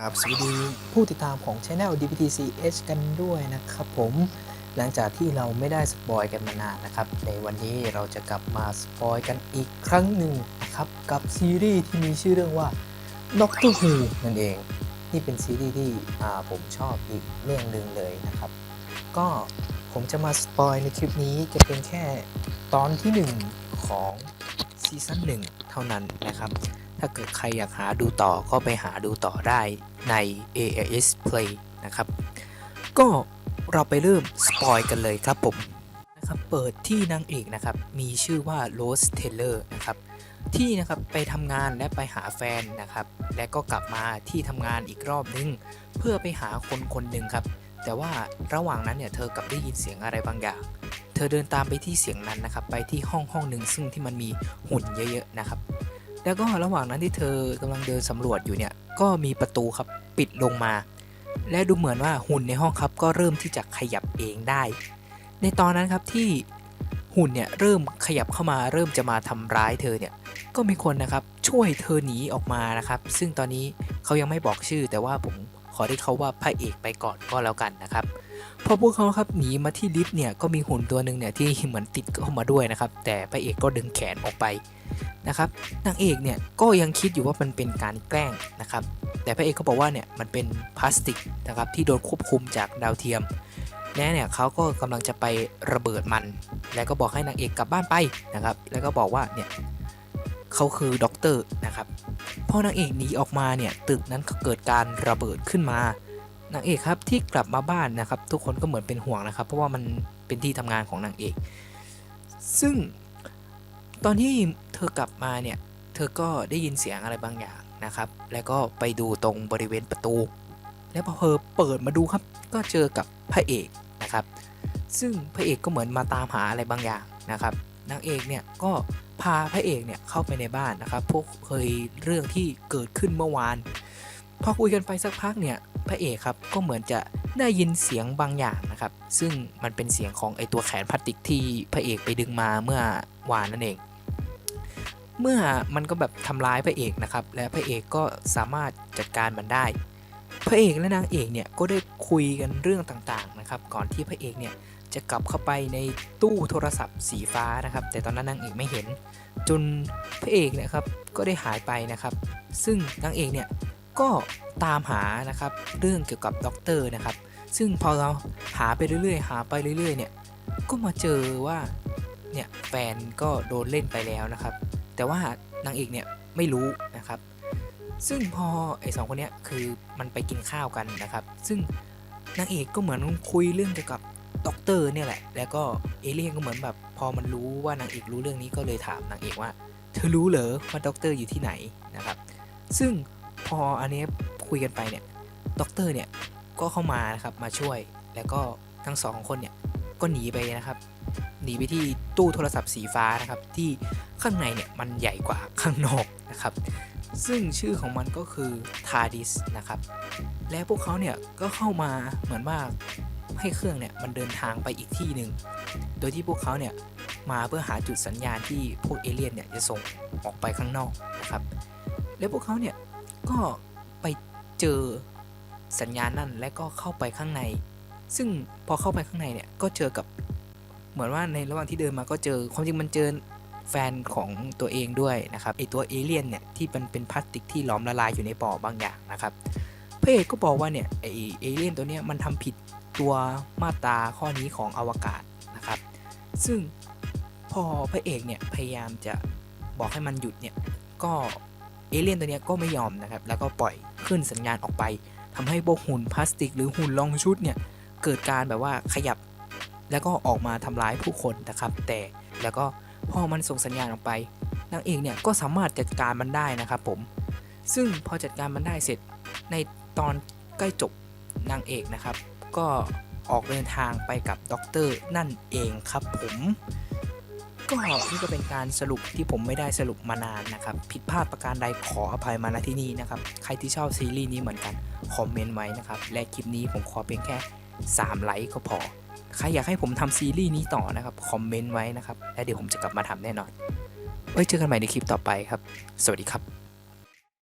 ครับสวัสดีผู้ติดตามของ Channel DPTCH กันด้วยนะครับผมหลังจากที่เราไม่ได้สปอยกันมานานนะครับ ในวันนี้เราจะกลับมาสปอยกันอีกครั้งหนึ่งนะครับ กับซีรีส์ที่มีชื่อเรื่องว่า Doctor Who นั่นเองนี่เป็นซีรีส์ที่ผมชอบอีกเรื่องหนึ่งเลยนะครับ ก็ผมจะมาสปอยในคลิปนี้จะเป็นแค่ตอนที่ 1 ของซีซั่น1เท่านั้นนะครับ ถ้าเกิดใครอยากหาดูต่อก็ไปหาดูต่อได้ใน AIS Play นะครับ ก็เราไปเริ่มสปอยกันเลยครับผมนะครับเปิดที่นางเอกนะครับ มีชื่อว่าโรสเทเลอร์นะครับ ที่นะครับไปทำงานและไปหาแฟนนะครับ และก็กลับมาที่ทำงานอีกรอบนึง เพื่อไปหาคนคนหนึ่งครับ แต่ว่าระหว่างนั้นเนี่ยเธอกลับได้ยินเสียงอะไรบางอย่าง เธอเดินตามไปที่เสียงนั้นนะครับ ไปที่ห้องห้องหนึ่งซึ่งที่มันมีหุ่นเยอะๆนะครับ แล้วก็ระหว่างนั้นที่เธอกำลังเดินสำรวจอยู่เนี่ยก็มีประตูครับปิดลงมา และดูเหมือนว่าหุ่นในห้องครับก็เริ่มที่จะขยับเองได้ ในตอนนั้นครับที่หุ่นเนี่ยเริ่มขยับเข้ามาเริ่มจะมาทำร้ายเธอเนี่ยก็มีคนนะครับช่วยเธอหนีออกมานะครับ ซึ่งตอนนี้เขายังไม่บอกชื่อ แต่ว่าผมขอเรียกเขาว่าพระเอกไปก่อนก็แล้วกันนะครับพอพวกเขาครับหนีมาที่ลิฟต์เนี่ยก็มีหุ่นตัวหนึ่งเนี่ยที่เหมือนติดเข้ามาด้วยนะครับ แต่พระเอกก็ดึงแขนออกไป นะครับนางเอกเนี่ยก็ยังคิดอยู่ว่ามันเป็นการแกล้งนะครับ แต่พระเอกก็บอกว่าเนี่ยมันเป็นพลาสติกนะครับที่โดนควบคุมจากดาวเทียมและเนี่ยเขาก็กำลังจะไประเบิดมัน แล้วก็บอกให้นางเอกกลับบ้านไปนะครับ แล้วก็บอกว่าเนี่ยเขาคือด็อกเตอร์นะครับพอนางเอกหนีออกมาเนี่ยตึกนั้นก็เกิดการระเบิดขึ้นมานางเอกครับที่กลับมาบ้านนะครับ ทุกคนก็เหมือนเป็นห่วงนะครับ เพราะว่ามันเป็นที่ทำงานของนางเอก ซึ่ง ตอนที่เธอกลับมาเนี่ย เธอก็ได้ยินเสียงอะไรบางอย่างนะครับ แล้วก็ไปดูตรงบริเวณประตู แล้วพอเธอเปิดมาดูครับ ก็เจอกับพระเอกนะครับ ซึ่งพระเอกก็เหมือนมาตามหาอะไรบางอย่างนะครับนางเอกเนี่ยก็พาพระเอกเนี่ยเข้าไปในบ้านนะครับ พวกเคยเรื่องที่เกิดขึ้นเมื่อวาน พอคุยกันไปสักพักเนี่ยพระเอกครับก็เหมือนจะได้ยินเสียงบางอย่างนะครับ ซึ่งมันเป็นเสียงของไอตัวแขนพลาสติกที่พระเอกไปดึงมาเมื่อวานนั่นเอง เมื่อมันก็แบบทำร้ายพระเอกนะครับ และพระเอกก็สามารถจัดการมันได้ พระเอกและนางเอกเนี่ยก็ได้คุยกันเรื่องต่างๆนะครับ ก่อนที่พระเอกเนี่ยจะกลับเข้าไปในตู้โทรศัพท์สีฟ้านะครับ แต่ตอนนั้นนางเอกไม่เห็น จนพระเอกเนะครับก็ได้หายไปนะครับ ซึ่งนางเอกเนี่ยก็ตามหานะครับเรื่องเกี่ยวกับด็อกเตอร์นะครับ ซึ่งพอเราหาไปเรื่อยๆ หาไปเรื่อยๆเนี่ยก็มาเจอว่าเนี่ยแฟนก็โดนเล่นไปแล้วนะครับ แต่ว่านางเอกเนี่ยไม่รู้นะครับ ซึ่งพอไอ้สองคนเนี้ยคือมันไปกินข้าวกันนะครับ ซึ่งนางเอกก็เหมือนคุยเรื่องเกี่ยวกับด็อกเตอร์เนี่ยแหละ แล้วก็เอเลี่ยนก็เหมือนแบบพอมันรู้ว่านางเอกรู้เรื่องนี้ก็เลยถามนางเอกว่า เธอรู้เหรอว่าด็อกเตอร์อยู่ที่ไหนนะครับ ซึ่งพออันนี้คุยกันไปเนี่ยด็อกเตอร์เนี่ยก็เข้ามานะครับมาช่วย แล้วก็ทั้งสองคนเนี่ยก็หนีไปนะครับ หนีไปที่ ตู้โทรศัพท์สีฟ้านะครับ ที่ข้างในเนี่ยมันใหญ่กว่าข้างนอกนะครับ ซึ่งชื่อของมันก็คือ TARDIS นะครับ และพวกเขาเนี่ยก็เข้ามาเหมือนว่าให้เครื่องเนี่ยมันเดินทางไปอีกที่หนึ่ง โดยที่พวกเขาเนี่ยมาเพื่อหาจุดสัญญาณที่พวกเอเลี่ยนเนี่ยจะส่งออกไปข้างนอกนะครับ แล้วพวกเขาเนี่ยก็ไปเจอสัญญาณนั่นและก็เข้าไปข้างใน ซึ่งพอเข้าไปข้างในเนี่ยก็เจอกับ เหมือนว่าในระหว่างที่เดินมาก็เจอความจริงมันเจอแฟนของตัวเองด้วยนะครับไอตัวเอเลี่ยนเนี่ยที่มันเป็นพลาสติกที่หลอมละลายอยู่ในปอบางอย่างนะครับพระเอกก็บอกว่าเนี่ยไอเอเลี่ยนตัวเนี้ยมันทำผิดตัวมาตราข้อนี้ของอวกาศนะครับ ซึ่งพอพระเอกเนี่ยพยายามจะบอกให้มันหยุดเนี่ยก็เอเลี่ยนตัวเนี้ยก็ไม่ยอมนะครับแล้วก็ปล่อยขึ้นสัญญาณออกไปทำให้พวกหุ่นพลาสติก หรือหุ่นลองชุดเนี่ยเกิดการแบบว่าขยับ แล้วก็ออกมาทำร้ายผู้คนนะครับ แต่แล้วก็พอมันส่งสัญญาณออกไปนางเอกเนี่ยก็สามารถจัดการมันได้นะครับผม ซึ่งพอจัดการมันได้เสร็จในตอนใกล้จบนางเอกนะครับ ก็ออกเดินทางไปกับด็อกเตอร์นั่นเองครับผมก็นี่ก็เป็นการสรุปที่ผมไม่ได้สรุปมานานนะครับ ผิดพลาดประการใดขออภัยมาณที่นี่นะครับ ใครที่ชอบซีรีส์นี้เหมือนกัน คอมเมนต์ไว้นะครับ และคลิปนี้ผมขอเพียงแค่ 3 ไลค์ก็พอ ใครอยากให้ผมทำซีรีส์นี้ต่อนะครับ คอมเมนต์ไว้นะครับ และเดี๋ยวผมจะกลับมาทำแน่นอนไว้เจอกันใหม่ในคลิปต่อไปครับ สวัสดีครับ